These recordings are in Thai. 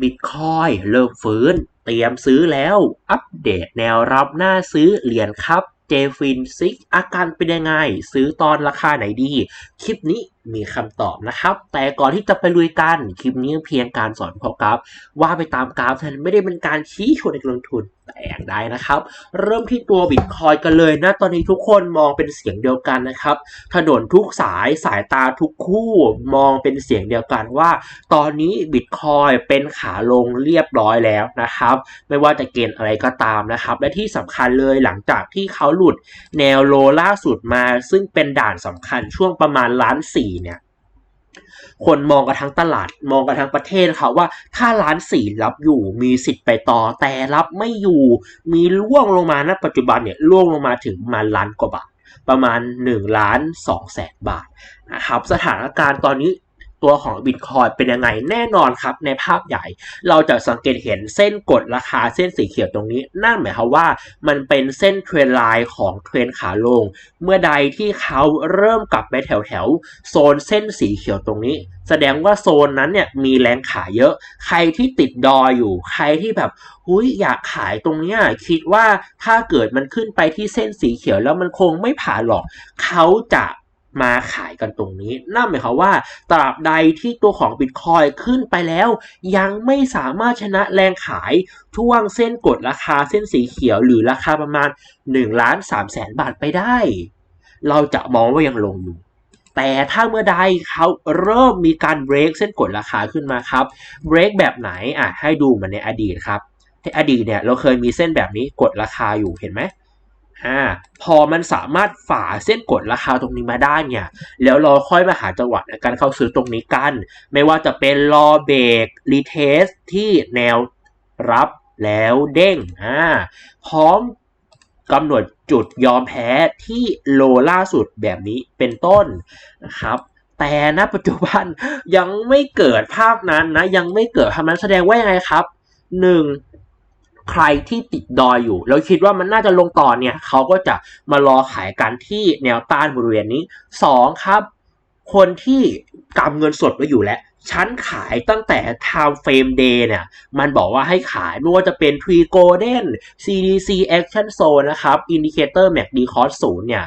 บิตคอยเริ่มฟื้น เตรียมซื้อแล้ว อัปเดตแนวรับหน้าซื้อเหรียญครับ เจฟินซิกอาการเป็นยังไง ซื้อตอนราคาไหนดี คลิปนี้มีคำตอบนะครับ แต่ก่อนที่จะไปลุยกัน คลิปนี้เพียงการสอนพอกราฟว่าไปตามกราฟเท่านไม่ได้เป็นการชี้ชวนในการลงทุนแต่อย่างใดนะครับ เริ่มที่ตัวบิตคอยกันเลยนะตอนนี้ทุกคนมองเป็นเสียงเดียวกันนะครับ ถนนทุกสายสายตาทุกคู่มองเป็นเสียงเดียวกันว่า ตอนนี้บิตคอยเป็นขาลงเรียบร้อยแล้วนะครับ ไม่ว่าจะเกณฑ์อะไรก็ตามนะครับ และที่สำคัญเลยหลังจากที่เขาหลุดแนวโลล่าสุดมา ซึ่งเป็นด่านสำคัญช่วงประมาณล้านสี่เนี่ยคนมองกันทั้งตลาดมองกันทั้งประเทศค่ะว่าถ้าล้านสี่รับอยู่มีสิทธิ์ไปต่อแต่รับไม่อยู่มีล่วงลงมาณปัจจุบันเนี่ยล่วงลงมาถึงมาล้านกว่าบาท ประมาณ1ล้าน2แสนบาทนะครับสถานการณ์ตอนนี้ ตัวของบิตคอยเป็นยังไงแน่นอนครับ ในภาพใหญ่ เราจะสังเกตเห็นเส้นกดราคาเส้นสีเขียวตรงนี้ นั่นหมายความว่ามันเป็นเส้นเทรนไลน์ของเทรนขาลง เมื่อใดที่เขาเริ่มกลับไปแถวแถวๆโซนเส้นสีเขียวตรงนี้ แสดงว่าโซนนั้นเนี่ยมีแรงขายเยอะ ใครที่ติดดอยอยู่ ใครที่แบบหุยอยากขายตรงเนี้ยคิดว่าถ้าเกิดมันขึ้นไปที่เส้นสีเขียวแล้วมันคงไม่ผ่านหรอก เขาจะ มาขายกันตรงนี้ นั่นหมายความว่าตราบใดที่ตัวของบิตคอยขึ้นไปแล้ว ยังไม่สามารถชนะแรงขายช่วงเส้นกดราคาเส้นสีเขียวหรือราคาประมาณ1ล้าน3แสนบาทไปได้ เราจะมองว่ายังลงอยู่แต่ถ้าเมื่อใดเขาเริ่มมีการเบรกเส้นกดราคาขึ้นมาครับเบรกแบบไหนอะให้ดูเหมือนในอดีตครับในอดีตเนี่ยเราเคยมีเส้นแบบนี้กดราคาอยู่เห็นไหม อ่าพอมันสามารถฝ่าเส้นกดราคาตรงนี้มาได้เนี่ย แล้วเราค่อยมาหาจังหวะในการเข้าซื้อตรงนี้กัน ไม่ว่าจะเป็นรอเบรกรีเทสที่แนวรับแล้วเด้งอ่าพร้อมกำหนดจุดยอมแพ้ที่โลล่าสุดแบบนี้เป็นต้นนะครับ แต่ณปัจจุบันยังไม่เกิดภาพนั้นนะ ยังไม่เกิดภาพนั้นแสดงว่ายังไงครับหนึ่ง ใครที่ติดดอยอยู่ แล้วคิดว่ามันน่าจะลงต่อเนี่ยเขาก็จะมารอขายกันที่แนวต้านบริเวณนี้สองครับ คนที่กำเงินสดไว้อยู่แล้วชั้นขายตั้งแต่ time frame day เนี่ย มันบอกว่าให้ขายไม่ว่าจะเป็น Tree Golden CDC Action Zone นะครับ Indicator MACD Cost 0เนี่ย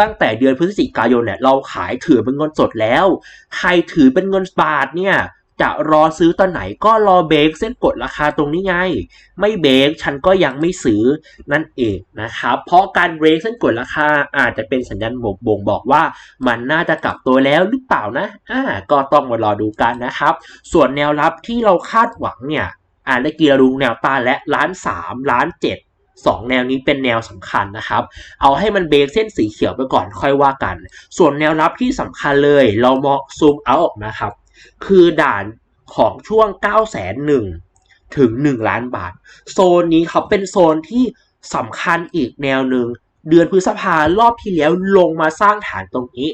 ตั้งแต่เดือนพฤศจิกายนเนี่ย เราขายถือเป็นเงินสดแล้ว ใครถือเป็นเงินบาทเนี่ย จะรอซื้อตอนไหนก็รอเบรกเส้นกดราคาตรงนี้ไง ไม่เบรกฉันก็ยังไม่ซื้อนั่นเองนะครับ เพราะการเบรกเส้นกดราคาอาจจะเป็นสัญญาณบ่งบ่งบอกว่า มันน่าจะกลับตัวแล้วหรือเปล่านะอ่าก็ต้องมารอดูกันนะครับ ส่วนแนวรับที่เราคาดหวังเนี่ยอ่าได้กีเราดูแนวต้านและล้านสามล้านเจ็ดสองแนวนี้เป็นแนวสำคัญนะครับ เอาให้มันเบรกเส้นสีเขียวไปก่อนค่อยว่ากัน ส่วนแนวรับที่สำคัญเลย เรามองซูมเอาออกนะครับ คือด่านของช่วง 9 0 0 0 0ถึง 1 ล้านบาท โซนนี้เขาเป็นโซนที่สำคัญอีกแนวหนึ่ง เดือนพฤษภารอบที่แล้วลงมาสร้างฐานตรงนี้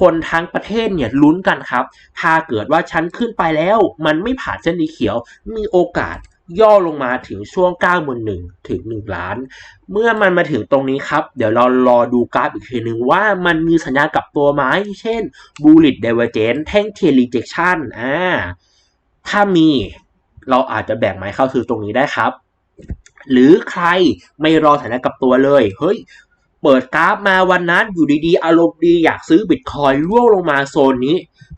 คนทั้งประเทศเนี่ยลุ้นกันครับ ถ้าเกิดว่าชั้นขึ้นไปแล้ว มันไม่ผ่านเส้นสีเขียว มีโอกาส ย่อลงมาถึงช่วง9 1 0 0 0ถึง1ล้าน เมื่อมันมาถึงตรงนี้ครับ เดี๋ยวเรารอดูกราฟอีกทีหนึ่งว่ามันมีสัญญาณกับตัวไหมเช่น bullish divergence แท่งเทีย rejection อ่าถ้ามีเราอาจจะแบ่งไม้เข้าซื้อตรงนี้ได้ครับ หรือใครไม่รอสัญญาณกับตัวเลย เฮ้ย เปิดกราฟมาวันนั้นอยู่ดีๆ อารมณ์ดีอยากซื้อบิตคอยร่วงลงมาโซนนี้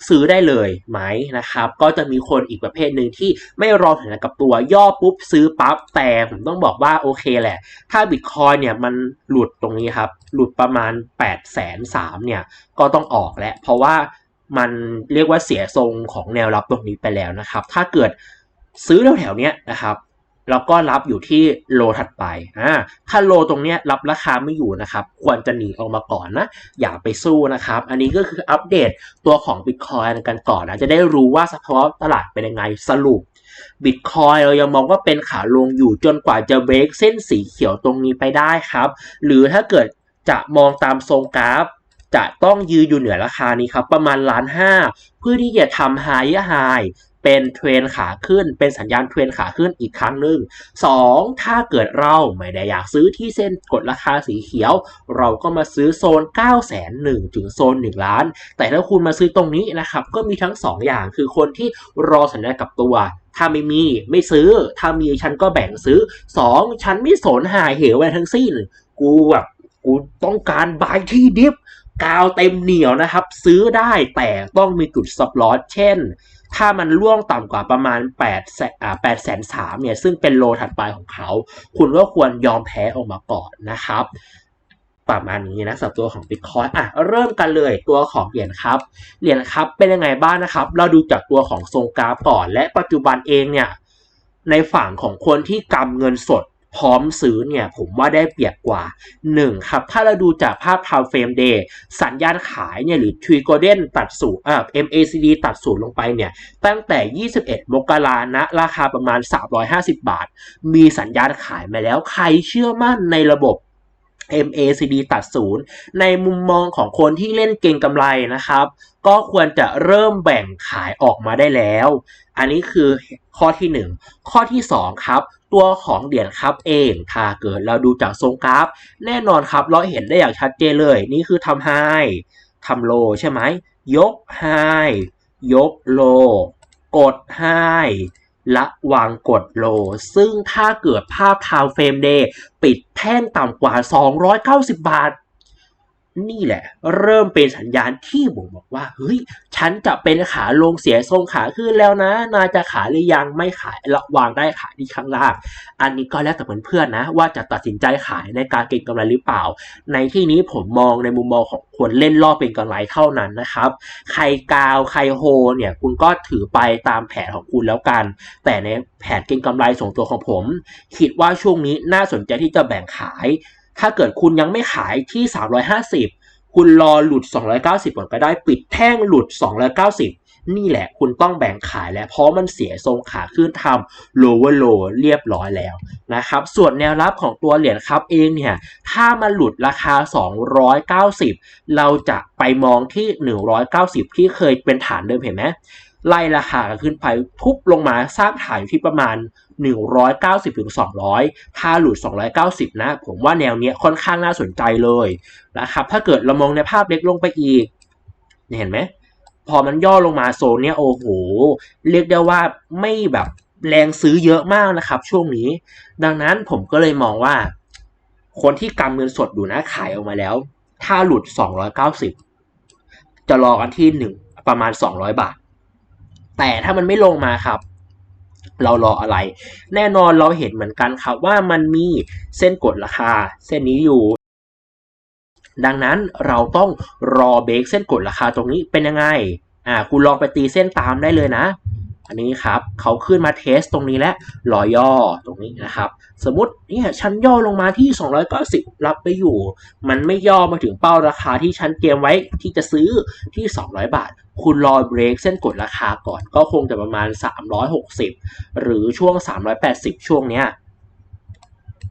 ซื้อได้เลยไหมนะครับ ก็จะมีคนอีกประเภทหนึ่งที่ไม่รอถานกับตัวย่อปุ๊บซื้อปั๊บแต่ผมต้องบอกว่าโอเคแหละ ถ้าบิตคอยเนี่ยมันหลุดตรงนี้ครับ หลุดประมาณ8ปดแสนสามเนี่ยก็ต้องออกแล้วเพราะว่ามันเรียกว่าเสียทรงของแนวรับตรงนี้ไปแล้วนะครับ ถ้าเกิดซื้อแถวๆนี้นะครับ แล้วก็รับอยู่ที่โลถัดไปอ่าถ้าโลตรงเนี้ยรับราคาไม่อยู่นะครับ ควรจะหนีออกมาก่อนนะ อย่าไปสู้นะครับ อันนี้ก็คืออัปเดตตัวของ Bitcoin กันก่อนนะ จะได้รู้ว่าสภาวะตลาดเป็นยังไงสรุป Bitcoin เรายังมองว่าเป็นขาลงอยู่จนกว่าจะเบรกเส้นสีเขียวตรงนี้ไปได้ครับ หรือถ้าเกิดจะมองตามทรงกราฟ จะต้องยืนอยู่เหนือราคานี้ครับ ประมาณล้านห้าเพื่อที่จะทำ higher high เป็นเทรนขาขึ้น เป็นสัญญาณเทรนขาขึ้นอีกครั้งหนึ่งสองถ้าเกิดเราไม่ได้อยากซื้อที่เส้นกดราคาสีเขียว เราก็มาซื้อโซน9 0 0 0 0 0 ถึงโซน 1 ล้าน แต่ถ้าคุณมาซื้อตรงนี้นะครับ ก็มีทั้ง 2 อย่างคือคนที่รอสัญญาณกับตัวถ้าไม่มีไม่ซื้อ ถ้ามีฉันก็แบ่งซื้อ 2. ฉันไม่สนหายเหวอะไรทั้งสิ้น กูแบบกูต้องการบายที่ดิฟกาวเต็มเหนียวนะครับ ซื้อได้แต่ต้องมีจุดซับลอสเช่น ถ้ามันล่วงต่ำกว่าประมาณ8แสนอ่า8แสนสามเนี่ยซึ่งเป็นโลถัดไปของเขา คุณก็ควรยอมแพ้ออกมาก่อนนะครับ ประมาณนี้นะสำหรับตัวของ Bitcoin อะเริ่มกันเลยตัวของเหรียญครับเหรียญครับเป็นยังไงบ้างนะครับ เราดูจากตัวของทรงกราฟก่อน และปัจจุบันเองเนี่ยในฝั่งของคนที่กำเงินสด พร้อมซื้อเนี่ยผมว่าได้เปรียบกว่า 1 ครับ ถ้าเราดูจากภาพ time frame day สัญญาณขายเนี่ยหรือ t r i g o d e n ตัดสูตรเอ่อ MACD ตัดสูตรลงไปเนี่ยตั้งแต่ 21 มกรานะราคาประมาณ 350 บาท มีสัญญาณขายมาแล้วใครเชื่อมั่นในระบบ MACD ตัดศูนย์ในมุมมองของคนที่เล่นเก่งกำไรนะครับ ก็ควรจะเริ่มแบ่งขายออกมาได้แล้ว อันนี้คือข้อที่ 1 ข้อที่ 2 ครับ ตัวของเหรียญครับเอง ถ้าเกิดเราดูจากทรงกราฟ แน่นอนครับเราเห็นได้อย่างชัดเจนเลย นี่คือทำไฮทำโลใช่ไหมยกไฮยกโล กดไฮและวางกดโล ซึ่งถ้าเกิดภาพทาวเฟรมเดย์ปิดแท่งต่ำกว่า 290 บาท นี่แหละ เริ่มเป็นสัญญาณที่บ่งบอกว่าเฮ้ยฉันจะเป็นขาลงเสียทรงขาขึ้นแล้วนะนาจะขายหรือยังไม่ขายระวางได้ขายที่ข้างล่าง อันนี้ก็แล้วแต่เพื่อนๆนะ ว่าจะตัดสินใจขายในการเก็งกำไรหรือเปล่า ในที่นี้ผมมองในมุมมองของคนเล่นรอบเป็นกำไรเท่านั้นนะครับ ใครกาวใครโฮเนี่ยคุณก็ถือไปตามแผนของคุณแล้วกัน แต่ในแผนเก็งกำไรส่งตัวของผม คิดว่าช่วงนี้น่าสนใจที่จะแบ่งขาย ถ้าเกิดคุณยังไม่ขายที่ 350 คุณรอหลุด 290ก่อนก็ได้ปิดแท่งหลุด 290 นี่แหละคุณต้องแบ่งขายแล้วเพราะมันเสียทรงขาขึ้นทำ lower low เรียบร้อยแล้วนะครับ ส่วนแนวรับของตัวเหรียญครับเองเนี่ย ถ้ามันหลุดราคา 290 เราจะไปมองที่ 190 ที่เคยเป็นฐานเดิมเห็นไหมไล่ราคาขึ้นไปทุบลงมาสร้างฐานอยู่ที่ประมาณ 190ถึง200 ถ้าหลุด 290 นะ ผมว่าแนวเนี้ยค่อนข้างน่าสนใจเลยนะครับ ถ้าเกิดเรามองในภาพเล็กลงไปอีก เห็นไหม พอมันย่อลงมาโซนเนี้ยโอ้โห เรียกได้ว่าไม่แบบแรงซื้อเยอะมากนะครับ ช่วงนี้ ดังนั้นผมก็เลยมองว่า คนที่กำเงินสดอยู่นะขายออกมาแล้ว ถ้าหลุด 290 จะรอกันที่หนึ่งประมาณ 200 บาท แต่ถ้ามันไม่ลงมาครับ เรารออะไร แน่นอนเราเห็นเหมือนกันครับว่ามันมีเส้นกดราคา เส้นนี้อยู่ ดังนั้นเราต้องรอเบรกเส้นกดราคาตรงนี้เป็นยังไงอ่าคุณลองไปตีเส้นตามได้เลยนะ อันนี้ครับเขาขึ้นมาเทสตรงนี้และรอย่อตรงนี้นะครับ สมมติเนี่ยฉันย่อลงมาที่ 290 รับไปอยู่ มันไม่ย่อมาถึงเป้าราคาที่ฉันเตรียมไว้ที่จะซื้อที่ 200 บาท คุณรอเบรกเส้นกดราคาก่อนก็คงจะประมาณ 360 หรือช่วง 380 ช่วงเนี้ย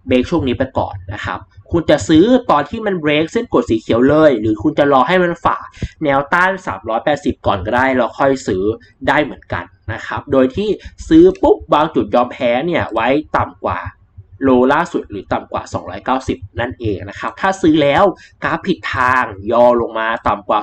เบรกช่วงนี้ไปก่อนนะครับ คุณจะซื้อตอนที่มันเบรกเส้นกดสีเขียวเลย หรือคุณจะรอให้มันฝ่า แนวต้าน 380 ก่อนก็ได้ แล้วค่อยซื้อได้เหมือนกัน นะครับ โดยที่ซื้อปุ๊บบางจุดยอมแพ้เนี่ยไว้ต่ำกว่าโลล่าสุดหรือต่ำกว่า 290 นั่นเองนะครับ ถ้าซื้อแล้วกราฟผิดทางย่อลงมาต่ำกว่า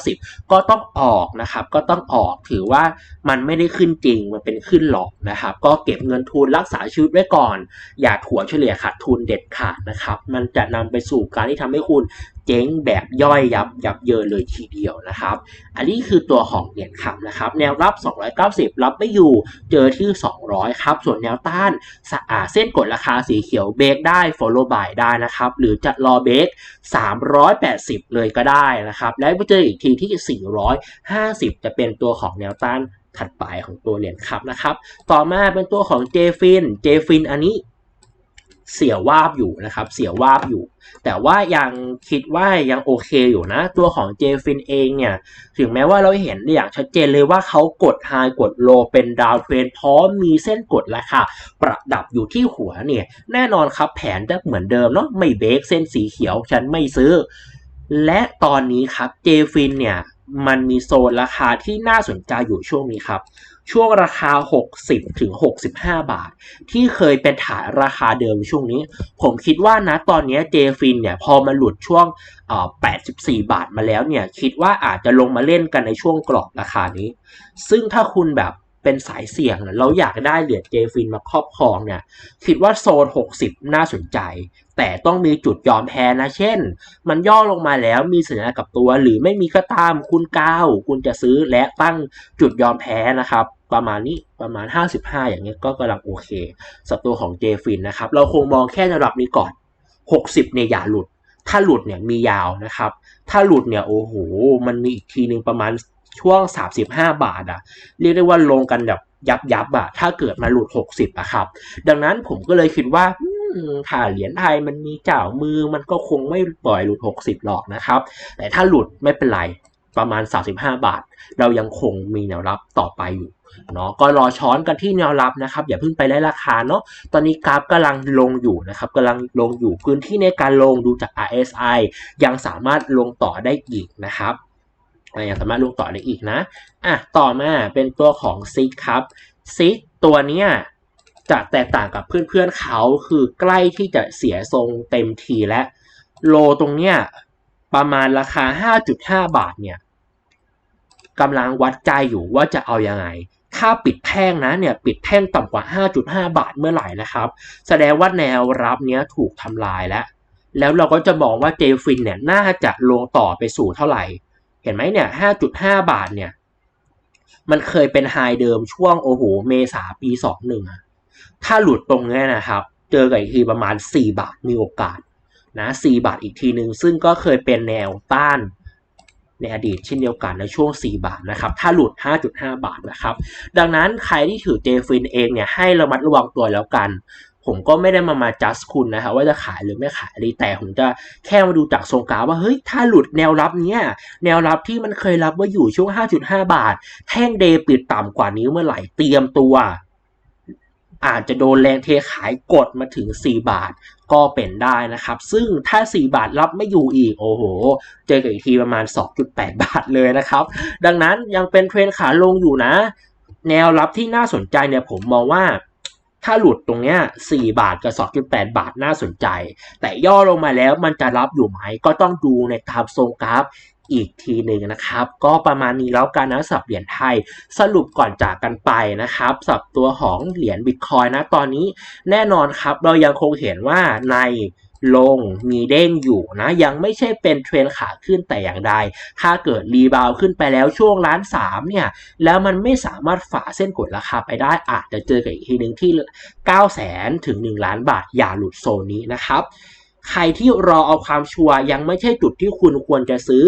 290 ก็ต้องออกนะครับ ก็ต้องออกถือว่ามันไม่ได้ขึ้นจริง มันเป็นขึ้นหลอกนะครับ ก็เก็บเงินทุนรักษาชีวิตไว้ก่อน อย่าถัวเฉลี่ยขาดทุนเด็ดขาดนะครับ มันจะนำไปสู่การที่ทำให้คุณ เจ๊งแบบย่อยยับยับเยินเลยทีเดียวนะครับ อันนี้คือตัวของเหรียญคำนะครับ แนวรับ 290 รับไม่อยู่เจอที่ 200 ครับ ส่วนแนวต้านสะอาเส้นกดราคาสีเขียวเบรกได้ follow by ได้นะครับ หรือจะรอเบรก380 เลยก็ได้นะครับ แล้วไปเจออีกทีที่ 450 จะเป็นตัวของแนวต้านถัดไปของตัวเหรียญครับนะครับ ต่อมาเป็นตัวของ j f i n j f i n อันนี้ เสียวาบอยู่นะครับ เสียวาบอยู่ แต่ว่ายังคิดว่ายังโอเคอยู่นะ ตัวของเจฟินเองเนี่ย ถึงแม้ว่าเราเห็นอย่างชัดเจนเลยว่าเขากดไฮกดโลเป็นดาวเทรนพร้อมมีเส้นกดราคาประดับอยู่ที่หัวเนี่ย แน่นอนครับแผนจะเหมือนเดิมเนาะไม่เบรกเส้นสีเขียวฉันไม่ซื้อ และตอนนี้ครับเจฟินเนี่ยมันมีโซนราคาที่น่าสนใจอยู่ช่วงนี้ครับ ช่วงราคา 60ถึง65 บาท ที่เคยเป็นฐานราคาเดิมช่วงนี้ ผมคิดว่านะตอนนี้เจฟินเนี่ยพอมาหลุดช่วงเอ่อ84 บาทมาแล้วเนี่ย คิดว่าอาจจะลงมาเล่นกันในช่วงกรอบราคานี้ ซึ่งถ้าคุณแบบ เป็นสายเสี่ยงเราอยากได้เหรียญเจฟินมาครอบครองเนี่ยคิดว่าโซน 60 น่าสนใจ แต่ต้องมีจุดยอมแพ้นะ เช่น มันย่อลงมาแล้วมีสัญญากับตัวหรือไม่มีก็ตามคุณก้าวคุณจะซื้อและตั้งจุดยอมแพ้นะครับประมาณนี้ประมาณ 55 อย่างเงี้ยก็กำลังโอเคสำหรับตัวของเจฟินนะครับ เราคงมองแค่ระดับนี้ก่อน 60 เนี่ยอย่าหลุด ถ้าหลุดเนี่ยมียาวนะครับ ถ้าหลุดเนี่ยโอ้โห มันมีอีกทีหนึ่งประมาณ ช่วง 35 บาทอะเรียกได้ว่าลงกันแบบยับยับอะถ้าเกิดมาหลุด 60อะครับ ดังนั้นผมก็เลยคิดว่าถ้าเหรียญไทยมันมีเจ้ามือมันก็คงไม่ปล่อยหลุด 60 หรอกนะครับ แต่ถ้าหลุดไม่เป็นไรประมาณ 35 บาท เรายังคงมีแนวรับต่อไปอยู่เนาะก็รอช้อนกันที่แนวรับนะครับ อย่าเพิ่งไปไล่ราคาเนาะตอนนี้กราฟกำลังลงอยู่นะครับกำลังลงอยู่พื้นที่ในการลงดูจาก RSI ยังสามารถลงต่อได้อีกนะครับ ยังสามารถลงต่อได้อีกนะอะต่อมาเป็นตัวของซิกครับซิกตัวเนี้ยจะแตกต่างกับเพื่อนๆเขาคือใกล้ที่จะเสียทรงเต็มทีและโลตรงเนี้ยประมาณราคา 5.5 บาทเนี่ยกำลังวัดใจอยู่ว่าจะเอายังไง ถ้าปิดแท่งนะเนี่ยปิดแท่งต่ำกว่า 5.5 บาทเมื่อไหร่นะครับ แสดงว่าแนวรับเนี้ยถูกทำลายแล้ว แล้วเราก็จะมองว่าเจฟินเนี่ยน่าจะลงต่อไปสู่เท่าไหร่ เห็นไหมเนี่ย 5.5 บาทเนี่ย มันเคยเป็นไฮเดิมช่วงโอ้โห เมษาปี 21 ถ้าหลุดตรงนี้นะครับ เจอกันอีกทีประมาณ 4 บาทมีโอกาสนะ4บาทอีกทีหนึ่งซึ่งก็เคยเป็นแนวต้านในอดีตเช่นเดียวกันในช่วง 4 บาทนะครับ ถ้าหลุด 5.5 บาทนะครับ ดังนั้นใครที่ถือเจฟินเองเนี่ยให้ระมัดระวังตัวแล้วกัน ผมก็ไม่ได้มามาจัดคุณนะครับว่าจะขายหรือไม่ขายดีแต่ผมจะแค่มาดูจากทรงกราฟว่าเฮ้ยถ้าหลุดแนวรับเนี้ยแนวรับที่มันเคยรับว่าอยู่ช่วง 5.5 บาท แท่งเดย์ปิดต่ำกว่านี้เมื่อไหร่เตรียมตัว อาจจะโดนแรงเทขายกดมาถึง 4 บาทก็เป็นได้นะครับ ซึ่งถ้า 4 บาทรับไม่อยู่อีก โอ้โห เจอกันอีกทีประมาณ 2.8 บาทเลยนะครับ ดังนั้นยังเป็นเทรนขาลงอยู่นะ แนวรับที่น่าสนใจเนี่ยผมมองว่า ถ้าหลุดตรงเนี้ย4บาทกับ 2.8 บาทน่าสนใจ แต่ย่อลงมาแล้วมันจะรับอยู่ไหม ก็ต้องดูในตามทรงกราฟอีกทีหนึ่งนะครับ ก็ประมาณนี้แล้วกันนะสับเหรียญไทย สรุปก่อนจากกันไปนะครับ สับตัวของเหรียญบิตคอยนะตอนนี้แน่นอนครับ เรายังคงเห็นว่าใน ลงมีเด้งอยู่นะยังไม่ใช่เป็นเทรนขาขึ้นแต่อย่างใด ถ้าเกิดรีบาวขึ้นไปแล้วช่วงล้านสามเนี่ยแล้วมันไม่สามารถฝ่าเส้นกดราคาไปได้อาจจะเจอกับอีกทีหนึ่งที่ 9 0 0แสนถึง 1 ล้านบาทอย่าหลุดโซนนี้นะครับ ใครที่รอเอาความชัวร์ยังไม่ใช่จุดที่คุณควรจะซื้อ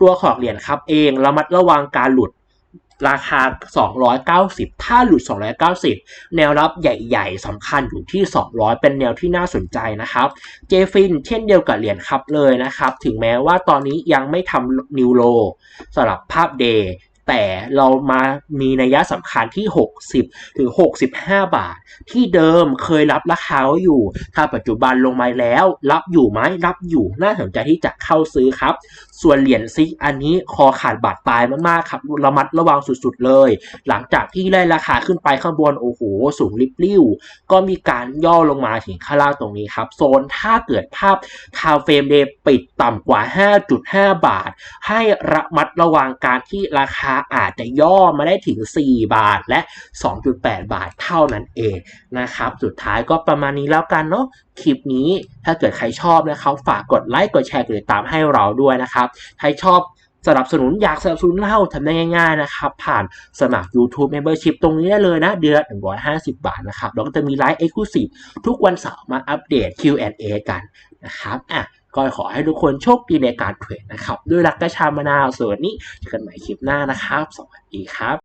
ตัวของเหรียญครับเองระมัดระวังการหลุด ราคา 290 ถ้าหลุด 290 แนวรับใหญ่ๆสำคัญอยู่ที่ 200 เป็นแนวที่น่าสนใจนะครับ เจฟินเช่นเดียวกับเหรียญครับเลยนะครับ ถึงแม้ว่าตอนนี้ยังไม่ทำนิวโลสำหรับภาพเดย์ แต่เรามามีนัยสำคัญที่ 60 ถึง 65 บาท ที่เดิมเคยรับราคาอยู่ ถ้าปัจจุบันลงมาแล้ว รับอยู่ไหมรับอยู่น่าสนใจที่จะเข้าซื้อครับ ส่วนเหรียญซิกอันนี้คอขาดบาดตายมากๆครับระมัดระวังสุดๆเลย หลังจากที่ได้ราคาขึ้นไปข้างบนโอ้โหสูงริบลิ่วก็มีการย่อลงมาถึงข้างล่างตรงนี้ครับ โซนถ้าเกิดภาพทาวเฟรมเดย์ปิดต่ำกว่า 5.5 บาท ให้ระมัดระวังการที่ราคาอาจจะย่อมาได้ถึง 4 บาทและ 2.8 บาทเท่านั้นเองนะครับ สุดท้ายก็ประมาณนี้แล้วกันเนาะคลิปนี้ถ้าเกิดใครชอบนะครับฝากกดไลค์กดแชร์กดติดตามให้เราด้วยนะครับใครชอบสนับสนุนอยากสนับสนุนเราทำได้ง่าย ๆนะครับ ผ่านสมัคร YouTube Membership ตรงนี้ได้เลยนะ เดือน 150 บาทนะครับแล้วก็จะมีไลฟ์ Exclusive ทุกวันเสาร์มาอัปเดต Q&A กันนะครับอะ ก็ขอให้ทุกคนโชคดีในการเทรดนะครับ ด้วยรักกระชามะนาวส่วนนี้เจอกันใหม่คลิปหน้านะครับ สวัสดีครับ